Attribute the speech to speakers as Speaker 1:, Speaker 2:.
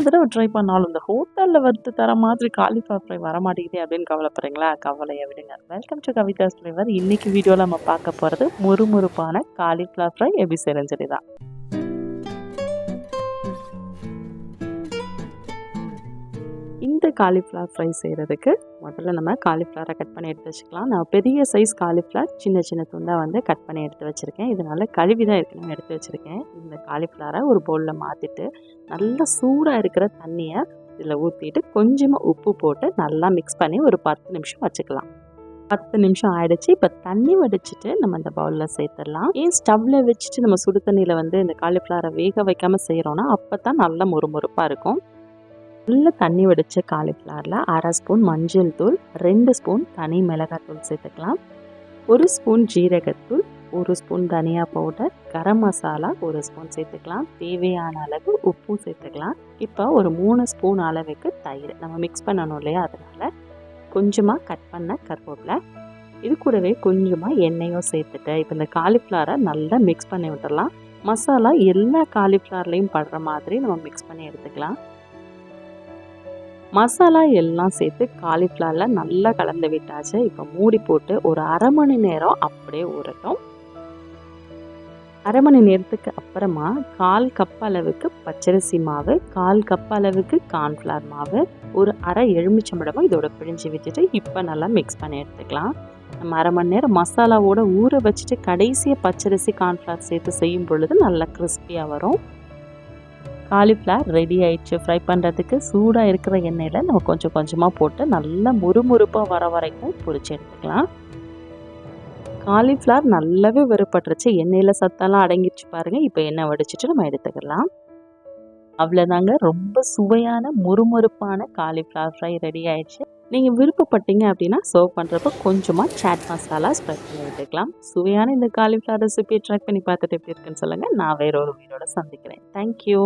Speaker 1: எத்தனை தடவை ட்ரை பண்ணாலும் இந்த ஹோட்டலில் வந்து தர மாதிரி காலிஃப்ளவர் ஃப்ரை வரமாட்டேங்குது அப்படின்னு கவலைப்படுறீங்களா? கவலையை விடுங்க. வெல்கம் டு கவிதாஸ் ஃப்ளேவர் இன்னைக்கு வீடியோவில் நம்ம பார்க்க போகிறது முறுமுறுப்பான காலிஃப்ளவர் ஃப்ரை எப்படி செய்யறதுன்னு தான் காலிஃப்ளவர் ஃப்ரை செய்கிறதுக்கு முதல்ல நம்ம காலிஃப்ளவரை கட் பண்ணி எடுத்து வச்சுக்கலாம். நான் பெரிய சைஸ் காலிஃப்ளவர் சின்ன சின்ன துண்டாக வந்து கட் பண்ணி எடுத்து வச்சுருக்கேன். இதனால் கழுவி தான் ஏற்கனவே எடுத்து வச்சுருக்கேன். இந்த காலிஃப்ளவரை ஒரு பவுலில் மாற்றிட்டு நல்லா சூடாக இருக்கிற தண்ணியை இதில் ஊற்றிட்டு கொஞ்சமாக உப்பு போட்டு நல்லா மிக்ஸ் பண்ணி ஒரு பத்து நிமிஷம் வச்சுக்கலாம். பத்து நிமிஷம் ஆயிடுச்சு. இப்போ தண்ணி வடிச்சிட்டு நம்ம இந்த பவுலில் சேர்த்துடலாம். ஏன் ஸ்டவ்வில் வச்சுட்டு நம்ம சுடு தண்ணியில் வந்து இந்த காலிஃப்ளவரை வேக வைக்காமல் செய்கிறோன்னா அப்போ தான் நல்லா முறுமுறுப்பாக இருக்கும். நல்ல தண்ணி வடித்த காலிஃப்ளவரில் அரை ஸ்பூன் மஞ்சள் தூள் ரெண்டு ஸ்பூன் தனி மிளகாத்தூள் சேர்த்துக்கலாம். ஒரு ஸ்பூன் ஜீரகத்தூள் ஒரு ஸ்பூன் தனியா பவுடர் கரம் மசாலா ஒரு ஸ்பூன் சேர்த்துக்கலாம். தேவையான அளவு உப்பும் சேர்த்துக்கலாம். இப்போ ஒரு மூணு ஸ்பூன் அளவுக்கு தயிர் நம்ம மிக்ஸ் பண்ணணும் இல்லையா? அதனால் கொஞ்சமாக கட் பண்ண கருவேப்பிலை. இது கூடவே கொஞ்சமாக எண்ணெயும் சேர்த்துட்டு இப்போ இந்த காலிஃப்ளவரை நல்லா மிக்ஸ் பண்ணி விட்டுடலாம். மசாலா எல்லா காலிஃப்ளவர்லேயும் படுற மாதிரி நம்ம மிக்ஸ் பண்ணி எடுத்துக்கலாம். மசாலா எல்லாம் சேர்த்து காலிஃப்ளவரில் நல்லா கலந்து விட்டாச்சு. இப்போ மூடி போட்டு ஒரு அரை மணி நேரம் அப்படியே ஊறட்டும். அரை மணி நேரத்துக்கு அப்புறமா கால் கப் அளவுக்கு பச்சரிசி மாவு கால் கப் அளவுக்கு கார்ன்ஃப்ளவர் மாவு ஒரு அரை எலுமிச்சம்பழமும் இதோட பிழிஞ்சு விட்டுட்டு இப்போ நல்லா மிக்ஸ் பண்ணி எடுத்துக்கலாம். நம்ம அரை மணி நேரம் மசாலாவோட ஊற வச்சுட்டு கடைசியாக பச்சரிசி கார்ன்ஃப்ளவர் சேர்த்து செய்யும் பொழுது நல்லா கிறிஸ்பியாக வரும். காலிஃப்ளவர் ரெடி ஆயிடுச்சு. ஃப்ரை பண்ணுறதுக்கு சூடாக இருக்கிற எண்ணெயில் நம்ம கொஞ்சம் கொஞ்சமாக போட்டு நல்லா முறுமுறுப்பாக வர வரைக்கும் பொரிச்சு எடுத்துக்கலாம். காலிஃப்ளவர் நல்லாவே வெறுப்பட்டுருச்சு. எண்ணெயில் சத்தெல்லாம் அடங்கிடுச்சு பாருங்கள் இப்போ எண்ணெய் வடிச்சிட்டு நம்ம எடுத்துக்கலாம். அவ்வளோதாங்க ரொம்ப சுவையான முறுமுறுப்பான காலிஃப்ளவர் ஃப்ரை ரெடி ஆயிடுச்சு. நீங்கள் விருப்பப்பட்டீங்க அப்படின்னா சர்வ் பண்ணுறப்போ கொஞ்சமாக சாட் மசாலா ஸ்ப்ரெட் பண்ணி விட்டுக்கலாம் சுவையான இந்த காலிஃப்ளவர் ரெசிபியை ட்ரை பண்ணி பார்த்துட்டு எப்படி இருக்குன்னு சொல்லுங்கள் நான் வேற ஒரு வீடோட சந்திக்கிறேன். தேங்க்யூ